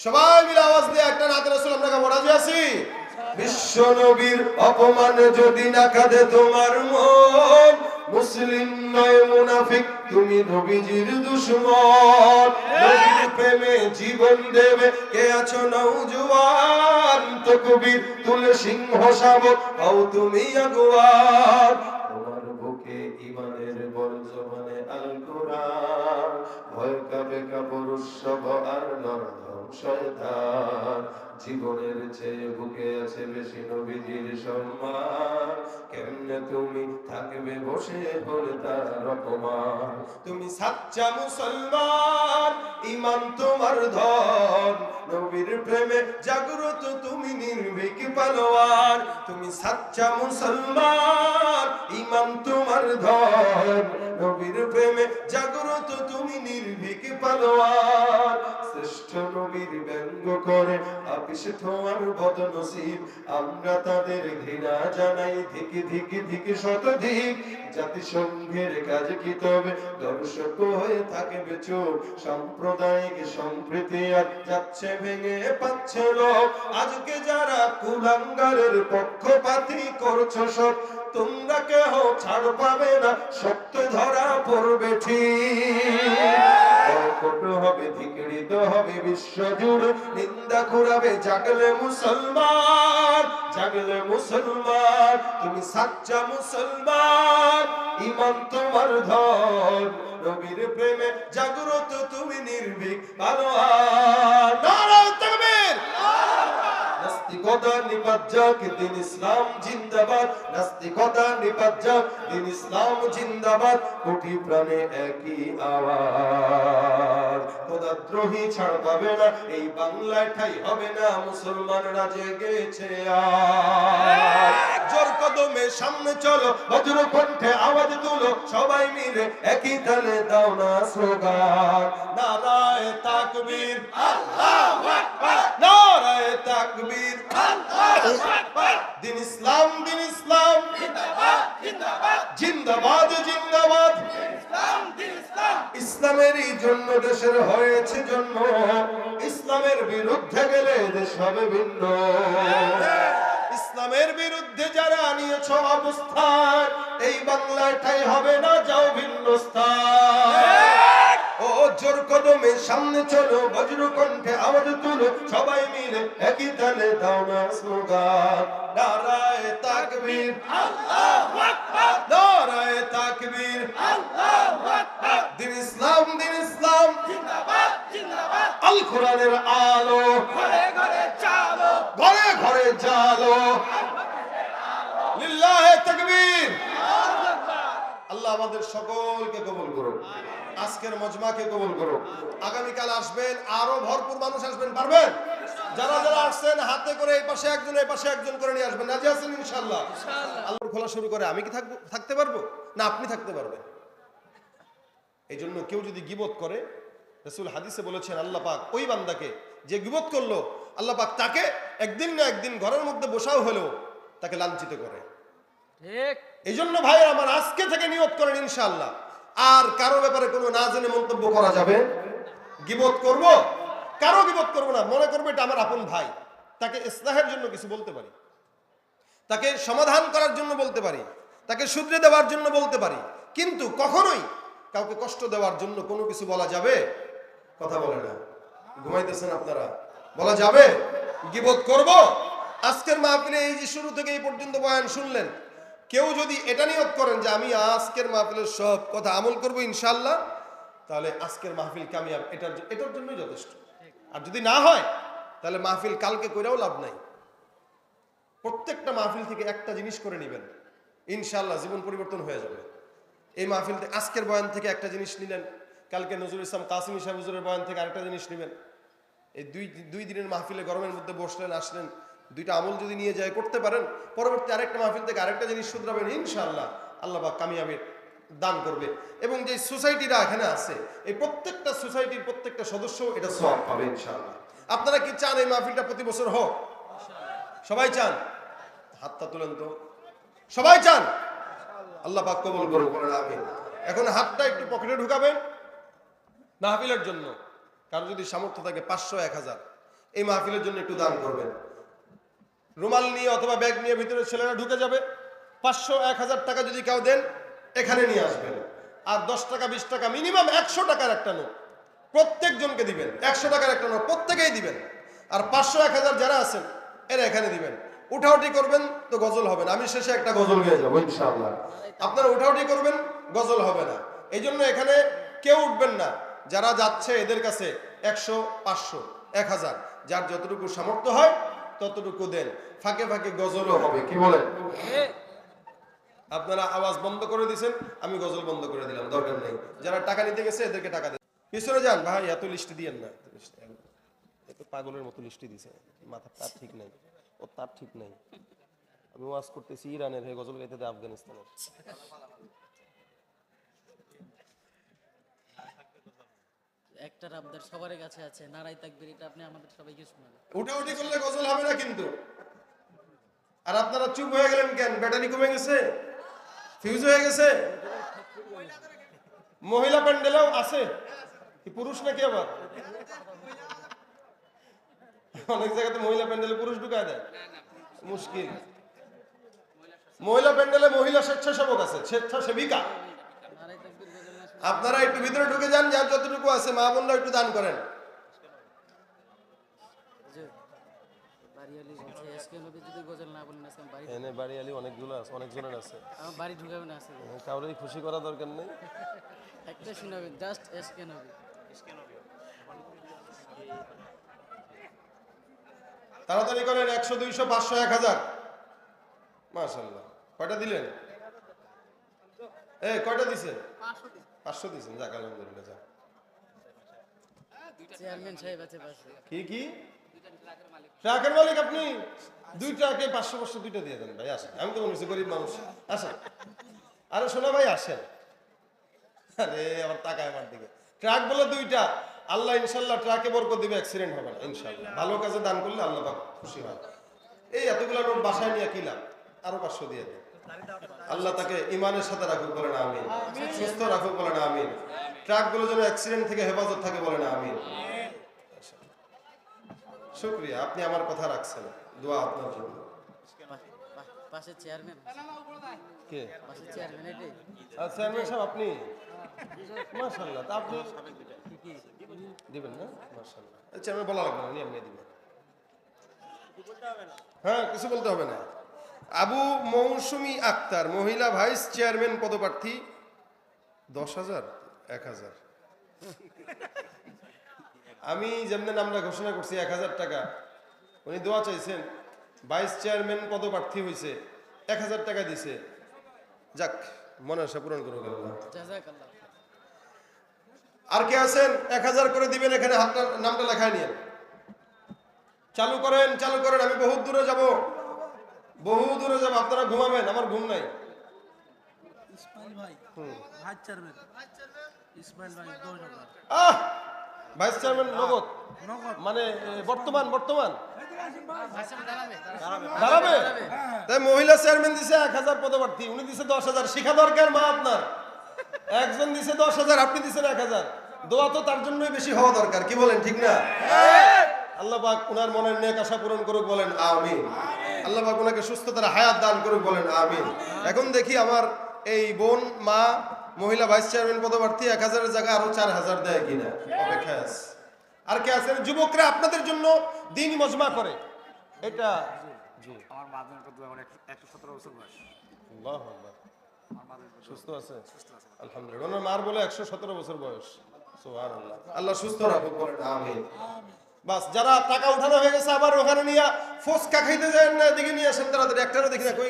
সবাই মিলে আওয়াজ দিয়ে একটা নাতে রাসূল আমরা কেমন রাজি আছি। বিশ্ব নবীর অপমান যদি না কাঁদে তোমার মন, মুসলিম নয় মুনাফিক, তুমি নবীজির দুশ্মন। নবীর প্রেমে জীবন দেবে, কে আছো নৌজওয়ান তো কবির তুলে সিংহ শাবক, হও তুমি আগুয়ান। তোমার বুকে ইমানের বর্জমানে আল কোরআন ভয় উৎসব আর নরধম শয়তান। জীবনের চেয়ে বুকে আছে বেশি নবীজির সম্মান। কেমনে তুমি থাকবে বসে হলে তার অপমান? তুমি সাচ্চা মুসলমান ইমান তোমার ধন। নবীর প্রেমে জাগ্রত তুমি নির্ভীক পালোয়ার তুমি সাচ্চা মুসলমান ইমান তোমার ধন। নবীর প্রেমে জাগ্রত তুমি নির্ভীক পালোয়ার নবীর ব্যঙ্গ করে আপিস বদ নসিব আমরা তাদের ঘৃণা জানাই, ধিকি ধিকি ধিকি শতধিক জাতিসংঘের কাজ কি তবে? দর্শক হয়ে থাকে বেচুপ সাম্প্রদায়িক সম্প্রীতি আর যাচ্ছে ভেঙে পাচ্ছে লোক আজকে যারা কুলাঙ্গারের পক্ষপাতী করছ সব, তোমরা কেহ ছাড় পাবে না। সত্য ধরা পড়বে ঠিক। হবে, ধিকৃত হবে নিন্দা জাগলে মুসলমান জাগলে মুসলমান, তুমি সাচ্চা মুসলমান, ইমান তোমার ধন, নবীর প্রেমে জাগ্রত তুমি নির্ভীক, ভালো আর নাস্তিকতা নিপাজ্জাক, দিন ইসলাম জিন্দাবাদ। নাস্তিকতা নিপাজ্জাক, দিন ইসলাম জিন্দাবাদ। কোটি প্রাণে একই আওয়াজ। খোদাদ্রোহী ছাড় পাবে না, এই বাংলায় ঠাই হবে না, মুসলমানরা জেগেছে আর সামনে চলো বজ্র কণ্ঠে আওয়াজ তুলো সবাই মিলে একই তালে দাও না স্লোগান। নারায় তাকবীর আল্লাহু আকবার। নারায় তাকবীর আল্লাহু আকবার। দিন ইসলাম দিন ইসলাম। জিন্দাবাদ জিন্দাবাদ। জিন্দাবাদ জিন্দাবাদ। ইসলামেরই জন্য দেশের হয়েছে জন্ম। ইসলামের বিরুদ্ধে গেলে দেশ হবে ভিন্ন। ইসলামের বিরুদ্ধে যারা নিয়েছ অবস্থান এই বাংলায় ঠাই হবে না যাও ভিন্ন স্থান ও জোর কদমে সামনে চলো বজ্র কণ্ঠে আওয়াজ তুলো সবাই মিলে একই তালে দাও না স্লোগান। নারায় তাকবীর আল্লাহু আকবার। নারায় তাকবীর আল্লাহু আকবার। দিন ইসলাম দিন ইসলাম। জিন্দাবাদ জিন্দাবাদ। আল কোরআনের আলো। আল্লাহ আমাদের সকলকে কবুল করুন আজকের মজমাকে কবুল করুন আগামীকাল আসবেন আরও ভরপুর মানুষ আসবেন পারবেন? যারা যারা আসছেন হাতে করে এই পাশে একজন এই পাশে একজন করে নিয়ে আসবেন। রাজি আছেন ইনশাআল্লাহ। আল্লাহ খোলা শুরু করে আমি কি থাকব থাকতে পারব? না আপনি থাকতে পারবেন। এই জন্য কেউ যদি গিবত করে রসুল হাদিসে বলেছেন আল্লাহ পাক ওই বান্দাকে যে গিবত করল আল্লাহ পাক তাকে একদিন না একদিন ঘরের মধ্যে বসাও হলেও তাকে লাঞ্ছিত করে। এই জন্য ভাই, আমার আজকে থেকে নিয়োগ করেন ইনশাআল্লাহ। আর কারও ব্যাপারে কোনো না জেনে মন্তব্য করা যাবে? গিবত করব? কারও গিবত করব না, মনে করব এটা আমার আপন ভাই। তাকে ইসলাহের জন্য কিছু বলতে পারি। তাকে সমাধান করার জন্য বলতে পারি। তাকে শুধরে দেওয়ার জন্য বলতে পারি। কিন্তু কখনোই কাউকে কষ্ট দেওয়ার জন্য কোনো কিছু বলা যাবে? কথা বলে না। ঘুমাইতেছেন আপনারা। বলা যাবে? গিবত করব? আজকের মাহফিলে এই যে শুরু থেকে এই পর্যন্ত বয়ান শুনলেন। কেউ যদি এটা নিয়োগ করেন যে আমি আজকের মাহফিলের সব কথা আমল করব ইনশাল্লাহ তাহলে আজকের মাহফিল কামিয়াব। এটার এটার জন্যই যথেষ্ট। আর যদি না হয়, তাহলে মাহফিল কালকে করেও লাভ নাই। প্রত্যেকটা মাহফিল থেকে একটা জিনিস করে নেবেন। ইনশাল্লাহ জীবন পরিবর্তন হয়ে যাবে। এই মাহফিল আজকের বয়ান থেকে একটা জিনিস নিলেন। কালকে নজরুল ইসলাম কাসিম সাহেব হুজুরের বয়ান থেকে আরেকটা জিনিস নেবেন। এই দুই দুই দিনের মাহফিলে গরমের মধ্যে বসলেন, আসলেন। দুইটা আমল যদি নিয়ে যায়, করতে পারেন। পরবর্তী আরেকটা মাহফিল থেকে আরেকটা জিনিস শুধরাবেন, ইনশাআল্লাহ। আল্লাহ পাক কামিয়াবের দান করবে। এবং যে সোসাইটিরা এখানে আছে, এই প্রত্যেকটা সোসাইটির প্রত্যেকটা সদস্য এটা সব পাবে, ইনশাআল্লাহ। আপনারা কি চান এই মাহফিলটা প্রতি বছর হোক? সবাই চান? হাতটা তুলেন তো। সবাই চান? আল্লাহ পাক কবুল করুন এখন হাতটা একটু পকেটে ঢুকাবেন মাহফিলের জন্য। কারও যদি সামর্থ্য থাকে, পাঁচশো, এক হাজার। এই মাহফিলের জন্য একটু দান করবেন। রুমাল নিয়ে অথবা ব্যাগ নিয়ে ভিতরে ছেলেরা ঢুকে যাবে। পাঁচশো এক হাজার টাকা যদি কেউ দেন এখানে নিয়ে আসবেন। আর দশ টাকা বিশ টাকা মিনিমাম একশো টাকার একটা নোট। প্রত্যেকজনকে দিবেন একশো টাকার একটা নোট প্রত্যেকেই দিবেন। আর পাঁচশো এক হাজার যারা আছেন এরা এখানে দিবেন। উঠাউটি করবেন তো গজল হবে না। আমি শেষে একটা গজল গেয়ে যাব ইনশাআল্লাহ। আপনারা উঠাউটি করবেন গজল হবে না। এই জন্য এখানে কেউ উঠবেন না। যারা যাচ্ছে এদের কাছে একশো পাঁচশো এক হাজার যার যতটুকু সামর্থ্য হয় ততটুকু দেন। ফাঁকে ফাঁকে গজলও হবে কি বলেন? আপনারা আওয়াজ বন্ধ করে দিয়েছেন আমি গজল বন্ধ করে দিলাম দরকার নেই। যারা টাকা নিতে গেছে এদেরকে টাকা দেন। পিছনে যান ভাই এত লিস্ট দিয়েন না। এত পাগলের মতো লিস্টি দিছে মাথা তার ঠিক নাই ও তার ঠিক নাই। আমি ওয়াজ করতেছি ইরানের হয়ে গজল গাইতে আফগানিস্তানের। একটা সবার কাছে আছে নারাই তাকবির, এটা আপনি আমাদের সবাইকে শোনাবেন। করলে গজল হবে না কিন্তু। আর আপনারা চুপ হয়ে গেলেন কেন? ব্যাটারি কমে গেছে? ফিউজ হয়ে গেছে? মহিলা প্যান্ডেলেও আছে? পুরুষ নাকি আবার? অনেক জায়গাতে মহিলা প্যান্ডেলে পুরুষ ঢুকায় দেয়। মুশকিল। মহিলা প্যান্ডেলে মহিলা স্বেচ্ছাসেবক আছে, স্বেচ্ছাসেবিকা নারাই তাকবির গজল না শুনে আপনারা একটু ভিতরে ঢুকে যান যার যতটুকু আছে মা বোনরা একটু দান করেন। এনে বাড়ি আলি অনেকগুলো আছে অনেকজনের আছে। আমার বাড়ি ঢুকাবেন আছে খুশি করা দরকার নেই। একটা শোনাবেন জাস্ট তাড়াতাড়ি করেন একশো দুইশো পাঁচশো এক হাজার। মাশাল্লাহ কয়টা দিলেন? এ কয়টা দিছে। পাঁচশো দিছেন যাক আলহামদুলিল্লাহ যাক। চেয়ারম্যান সাহেব আছে কি কি? ট্রাকের মালিক। আপনি? দুই ট্রাকে পাঁচশো পাঁচশো দুইটা দিয়ে দেন ভাই আসেন। আমি তো মনে হচ্ছে গরিব মানুষ। আসেন। আরে শোনা ভাই আসেন। আরে আমার টাকা আমার দিকে। ট্রাক বলে দুইটা। আল্লাহ ইনশাল্লাহ ট্রাকে বরকত দিবে অ্যাক্সিডেন্ট হবে না ইনশাল্লাহ। ভালো কাজে দান করলে আল্লাহ পাক খুশি হয়। এই এতগুলো নোট বাসায় নিয়ে কি লাভ? আরও পাঁচশো দিয়ে দেন। আল্লাহ তাকে ইমানের সাথে রাখুক বলে না আমিন। সুস্থ রাখুক বলে না আমিন। ট্রাকগুলো যেন অ্যাক্সিডেন্ট থেকে হেফাজত থাকে বলে না আমিন। শুক্রিয়া আপনি আমার কথা রাখছেন। দোয়া আপনার জন্য। আচ্ছা আমি সব আপনি? মাশাআল্লাহ আপনি দিবেন না? মাশাআল্লাহ। বলা লাগবে না উনি দিবেন। হ্যাঁ কিছু বলতে হবে না। আবু মৌসুমি আক্তার মহিলা ভাইস চেয়ারম্যান পদপ্রার্থী। দশ হাজার এক হাজার। আমি যেমনি নামটা ঘোষণা করছি এক হাজার টাকা। উনি দোয়া চাইছেন ভাইস চেয়ারম্যান পদপ্রার্থী হয়েছে এক হাজার টাকা দিছে। যাক মনে আশা পূরণ করুক আর কে আছেন? এক হাজার করে দিবেন এখানে হাতটা নামটা লেখায় নিয়ে চালু করেন চালু করেন আমি বহু দূরে যাব। বহু দূরে যাব আপনারা ঘুমাবেন আমার ঘুম নাই। Ismail vice chairman. ইসমাইল ভাই দশ হাজার। আহ! ভাইস চেয়ারম্যান নগদ। নগদ। মানে বর্তমান বর্তমান। দাঁড়াবে। দাঁড়াবে? তাই মহিলা চেয়ারম্যান দিছে এক হাজার পদপ্রার্থী উনি দিছে দশ হাজার। শিখা দরকার মা আপনার। একজন দিছে দশ হাজার আপনি দিছেন এক হাজার। দোয়া তো তার জন্যই বেশি হওয়া দরকার কি বলেন ঠিক না? আল্লাহ পাক উনার মনের নেক আশা পূরণ করুক বলেন আমিন। আল্লাহ পাক উনাকে সুস্থতার হায়াত দান করুক বলেন আমিন। এখন দেখি আমার এই বোন মা মহিলা ভাইস চেয়ারম্যান পদপ্রার্থী এক হাজারের জায়গায় আরও চার হাজার দেয় কিনা? অপেক্ষায় আছে। আর কে আছেন যুবকরা আপনাদের জন্য দিন মজমা করে। এটা জি। আমার মাধ্যমিক একশো সতেরো বছর বয়স। সুস্থ আছে? আলহামদুলিল্লাহ। ওনার মার বলে একশো সতেরো বছর বয়স। সুবহানাল্লাহ। আল্লাহ সুস্থ রাখুক আমিন। বাস, যারা টাকা উঠানো হয়ে গেছে, আবার ওখানে নিয়ে ফোসকা খাইতে যায় না, এদিকে নিয়ে আসেন, তারা একটারও দেখি না, কই